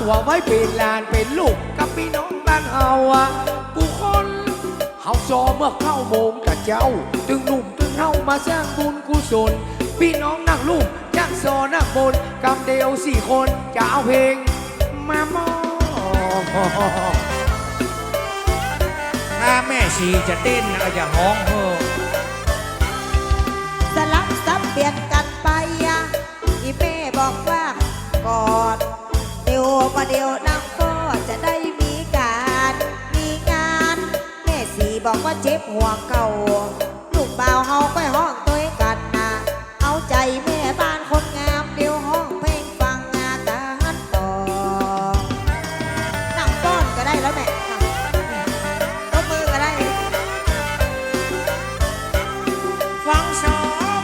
ตัวไว้เป็นหลานเป็นลูกกับพี่น้องบ้านเฮาอะกูคนเฮาจอเมื่อเข้าโมงกับเจ้า ตึงหนุ่มตึงเฮามาสร้างบุญกุศลพี่น้องนักลูกจักซอนักบนกำเดียวสี่คนจะเอาเพลง มามอบถ้าแม่ชีจะเต้นนะอย่าฮ้องเฮ้อสลับสับเปลี่ยนกันไปอะอีเป้บอกว่ากอดเดี๋ยว ประเดี๋ยวนั่งก็จะได้มีการ มีงาน แม่สีบอกว่าเจ็บหัวเก่า ลูกบ่าวเฮาก็ห้องตัวกันนะเอาใจแม่บ้านคนงามเดี๋ยวห้องเพลงฟังงานกันต่อนั่งป้อนก็ได้แล้วแม่ค่ะตบมือก็ได้ ฟังสอ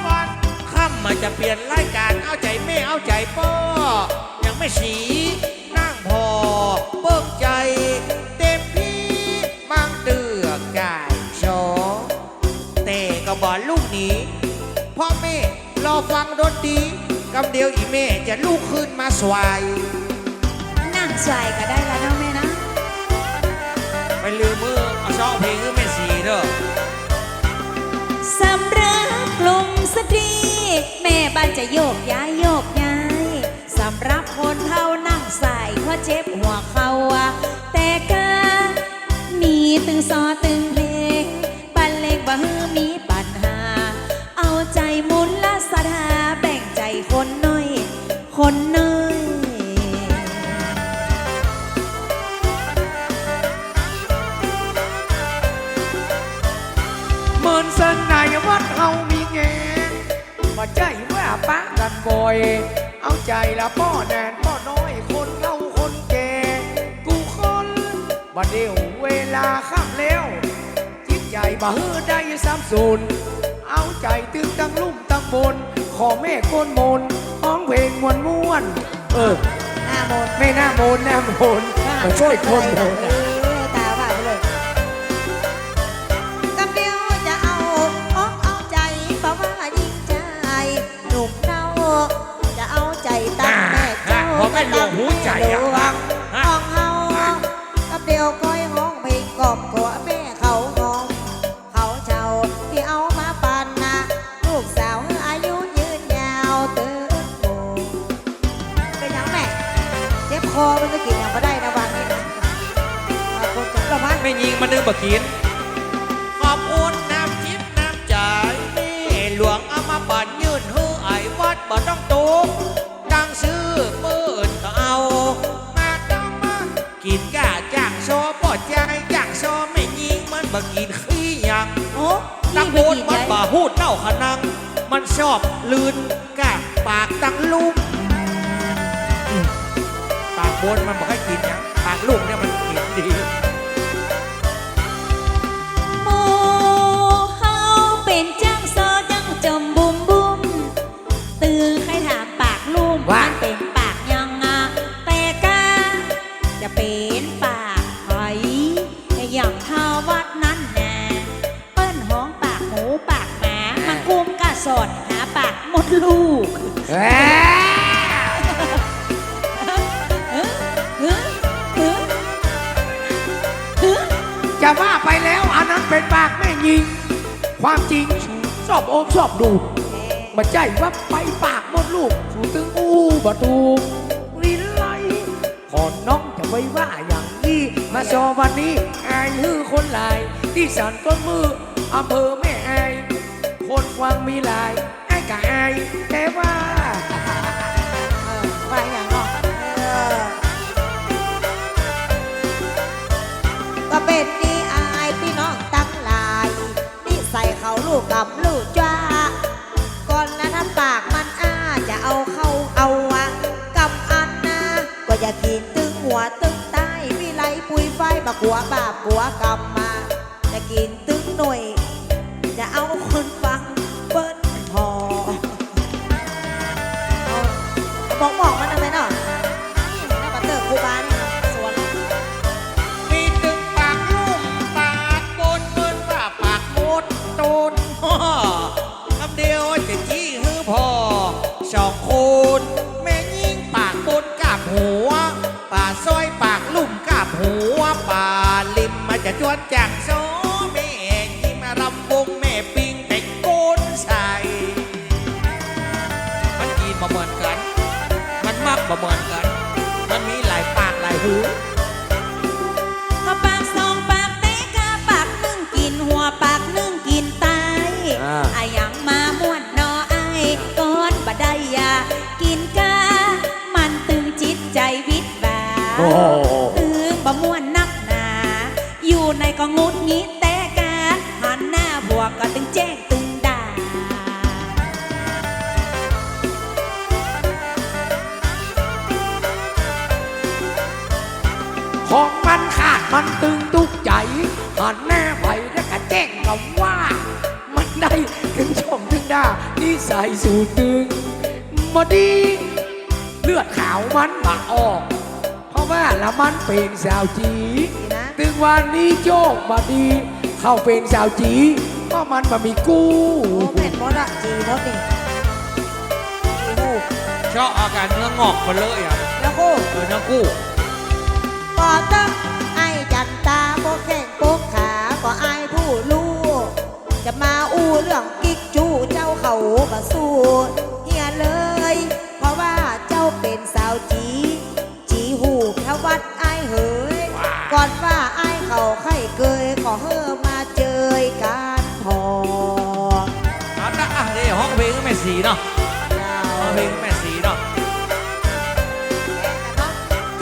วันค่ำมาจะเปลี่ยนรายการเอาใจแม่เอาใจพ่อยังไม่สี พอเบิ่งใจเต็มที่บางเตือกกายชอแต่ก็บอกลูกหนีพ่อแม่รอฟังดนตรีกำเดียวอีแม่จะลูกขึ้นมาสวายนั่งสวยก็ได้แล้วเนาะแม่นะไปลืมมือเอาช่องเพลงคือแม่สีเด้อสำหรับกลุ่มสตรี แม่บ้านจะโยกย้ายโยกย้ายสำหรับคนเท่านั่งใส่ เจ็บหัวเขาอะแต่ก็มีตึงซอตึงเพลงปันเล็กบ่ฮือมีปัญหา เอาใจมุนละสถาแบ่งใจคนน้อย คนน้อย เมือนเส้นในวัดเฮามีแงมาใจว่าปะกันบ่อย เอาใจละพ่อแดนพ่อ บัดเดียวเวลาข้ามแล้ว จิตใจบ่ฮือได้ซ้ำสูนเอาใจตึงตั้งลุ่มตั้งบน ขอแม่โกนมนห้องเพลงมวนม่วนๆเออ หน้ามนต์ไม่น่ามนหน้ามนมาช่วยคนเลยเออ ยวก้อยห้องเพลงกอบกัวแม่เขางอมเขาเจ้าที่เอามาปั่นนะลูกสาวอายุยืนยาวเติบโตเป็นหยังแม่เจ็บคอมันก็กินอย่างก็ได้นะวันนี้คุณจังละมันไม่ยิงมันนึกบักกินขอบคุณน้ำจิตน้ำใจนี่หลวงเอามาบันยื่นฮือไอ้วัดบ่ต้องตุกดังซื้อปืนก็เอา มาต้องมากิน ยิงมันบักกินขี้หยังโอ้ตัยิ่งงโบไปนกินมันย้ายบ่หูดเน่าขนัง มันชอบลืนกะปากตังลูกอืมปากบนมันบอกให้กินหยังปากลูกเนี่ยมันกินดีหมู่เฮาเป็นจังซอจังจมบุมบุมตื่นให้ถามปากลุ่มว่า มันเป็นปากยังงาแต่กาจะเป็นปาก จะว่าไปแล้วอันนั้นเป็นปากแม่ยิง ความจริงชอบโอมชอบดูมาใจว่าไปปากมดลูกสูตึงอู้บะตูรินไหลขอน้องจะไม่ว่าอย่างนี้ มาชอวันนี้อายฮือคนหลาย ที่สันต้นมืออำเภอแม่อาย คนฟังมีหลายไอ้กะอายแต่ว่า ขวบาปขัวกำม วนจังโในก็งุดงิดแต่กาหันหน้าบวกก็ตึงแจ้งตึงด่าของมันขาดมันตึงตุกใจ หันแน่ไปแล้วก็แจ้งกับว่า มันได้ถึงช่องถึงหน้านิสัยสูตึงมาดีเลือดขาวมันมาออก เพราะว่าละมันเป็นสาวจีน ถึงวันนี้โจกมาดี เข้าเป็นสาวจีเพราะมันมามีกู้โอ้แม่นบอละจีมดนี่จีหูชอบอาการเนื้องอกมาเลยอะแล้วกูเออเนื้อกู้ปอตักไอ้จันตาโบแข่งโปกขาก็ไอ้ผู้ลูกจะมาอู้เรื่องกิ๊กจูเจ้าเขาก็สู้ เฮอมาเจยการพอเอาละอะเดี๋ยวห้องเพลงแม่สีเนาะห้องเพลงแม่สีเนาะ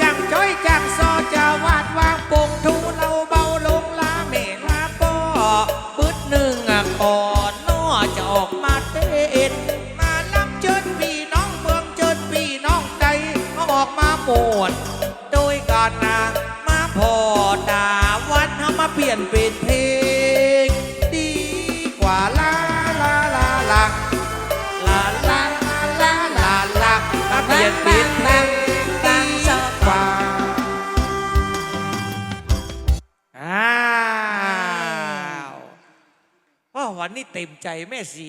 จังจ้อยจังซอจะวาดวางปงทูเราเบาลงลาเมลาปอบึดหนึ่งอะก่อนนอจะออกมาเต้นมาลำเจิดพี่น้องเมืองเจิดพี่น้องใจเขาออกมาหมด เปลี่ยนเป็นเพลงดีกว่าลาลาลาลาลาลาลาลาลามาเปลี่ยนเป็นเพลงดีกว่าอ้าวว่าวันนี้เต็มใจแม่สี